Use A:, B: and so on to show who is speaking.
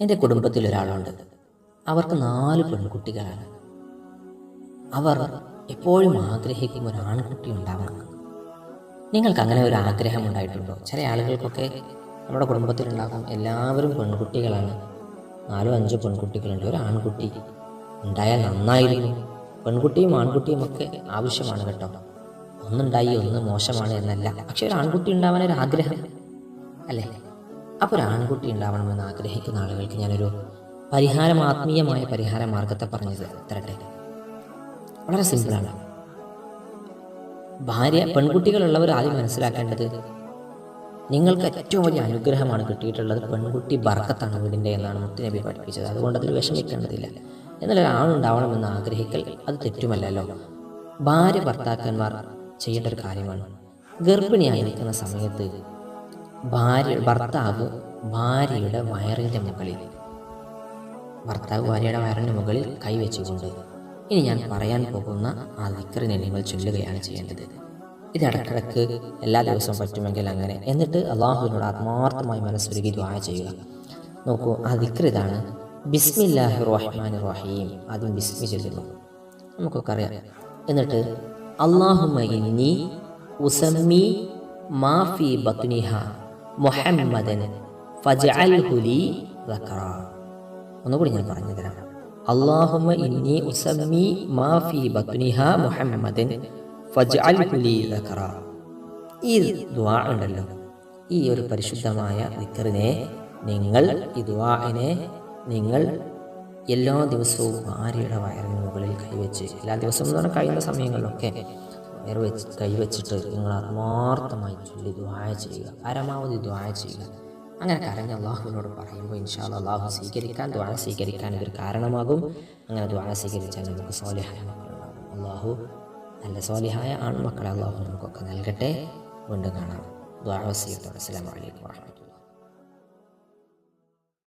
A: എന്റെ കുടുംബത്തിൽ ഒരാളുണ്ട്. അവർക്ക് നാല് പെൺകുട്ടികളാണ്. അവർ എപ്പോഴും ആഗ്രഹിക്കുന്ന ഒരു ആൺകുട്ടി ഉണ്ടാവണം. നിങ്ങൾക്ക് അങ്ങനെ ഒരു ആഗ്രഹം ഉണ്ടായിട്ടുണ്ടോ? ചില ആളുകൾക്കൊക്കെ നമ്മുടെ കുടുംബത്തിലുണ്ടാകും എല്ലാവരും പെൺകുട്ടികളാണ്. നാലോ അഞ്ചോ പെൺകുട്ടികളുണ്ട്. ഒരു ആൺകുട്ടി ഉണ്ടായാൽ നന്നായിരുന്നു പെൺകുട്ടിയും ആൺകുട്ടിയും ഒക്കെ ആവശ്യമാണ് കേട്ടോ. ഒന്നുണ്ടായി ഒന്ന് മോശമാണ് എന്നല്ല. പക്ഷെ ഒരു ആൺകുട്ടി ഉണ്ടാവാൻ ഒരു ആഗ്രഹം അല്ലേ? അപ്പോൾ ഒരു ആൺകുട്ടി ഉണ്ടാവണമെന്ന് ആഗ്രഹിക്കുന്ന ആളുകൾക്ക് ഞാനൊരു പരിഹാരം ആത്മീയമായ പരിഹാര മാർഗത്തെ പറഞ്ഞു തരട്ടെ? വളരെ സിമ്പിളാണ്. ഭാര്യ പെൺകുട്ടികളുള്ളവർ ആദ്യം മനസ്സിലാക്കേണ്ടത് നിങ്ങൾക്ക് ഏറ്റവും വലിയ അനുഗ്രഹമാണ് കിട്ടിയിട്ടുള്ളത് പെൺകുട്ടി ബർക്കത്താണ് വീടിന്റെ എന്നാണ് മുത്തുനബി പഠിപ്പിച്ചത്. അതുകൊണ്ട് അതിൽ വിഷമിക്കേണ്ടതില്ല. എന്നാൽ ഒരാളുണ്ടാവണമെന്ന് ആഗ്രഹിക്കൽ അത് തെറ്റുമല്ലല്ലോ. ഭാര്യ ഭർത്താക്കന്മാർ ചെയ്യേണ്ട ഒരു കാര്യമാണ്. ഗർഭിണിയായിരിക്കുന്ന സമയത്ത് ഭാര്യ ഭർത്താവ് ഭാര്യയുടെ വയറിന്റെ മുകളിൽ. ഭർത്താവ് ഭാര്യയുടെ വയറിന്റെ മുകളിൽ കൈവച്ചുകൊണ്ട് ഇനി ഞാൻ പറയാൻ പോകുന്ന ആ ദിക്കറിനെ നിങ്ങൾ ചൊല്ലുകയാണ് ചെയ്യേണ്ടത്. ഇത് ഇടക്കിടക്ക് എല്ലാ ദിവസവും പറ്റുമെങ്കിൽ അങ്ങനെ. എന്നിട്ട് അള്ളാഹുവിനോട് ആത്മാർത്ഥമായി മനസ്സൊരുക്കി ദ്വാ ചെയ്യുക. നോക്കൂ ആ ദിക്കർ ഇതാണ്. ബിസ്മില്ലാഹി റഹ്മാൻ റഹീം ആദ്യം ബിസ്മി ചൊല്ലുന്നു നമുക്കൊക്കെ അറിയാം. എന്നിട്ട് അള്ളാഹുമ ഇന്നി ഉസമ്മി മാഫി ബത്നിഹ. മുഹമ്മദൻ. ഒന്നുകൂടി ഞാൻ പറഞ്ഞു തരാം. ഇന്നി ഉണ്ടല്ലോ. ഈ ഒരു പരിശുദ്ധമായ ദിക്കറിനെ നിങ്ങൾ ഈ ദുആഇനെ നിങ്ങൾ എല്ലാ ദിവസവും ഭാര്യയുടെ വയറിന് മുകളിൽ കൈവച്ച് എല്ലാ ദിവസവും കഴിയുന്ന സമയങ്ങളിലൊക്കെ വയറ് വെച്ച് കൈവച്ചിട്ട് നിങ്ങൾ ആത്മാർത്ഥമായി ചൊല്ലി ദ്വായ ചെയ്യുക. പരമാവധി ദ്വായ ചെയ്യുക. അങ്ങനെ കരഞ്ഞ അള്ളാഹുവിനോട് പറയുമ്പോൾ ഇൻഷാ അള്ളാഹു സ്വീകരിക്കാൻ ദ്വാര സ്വീകരിക്കാൻ ഇതൊരു കാരണമാകും. അങ്ങനെ ദ്വാര സ്വീകരിച്ചാൽ നമുക്ക് സോലിഹായ മക്കളുണ്ടാകും അള്ളാഹു നല്ല സോലിഹായ ആൺമക്കളെ അള്ളാഹു നമുക്കൊക്കെ നൽകട്ടെ. വീണ്ടും കാണാം. ദ്വാര വസീയത്തോടെ. അസ്സലാമു അലൈക്കും വാഹമത്തുള്ള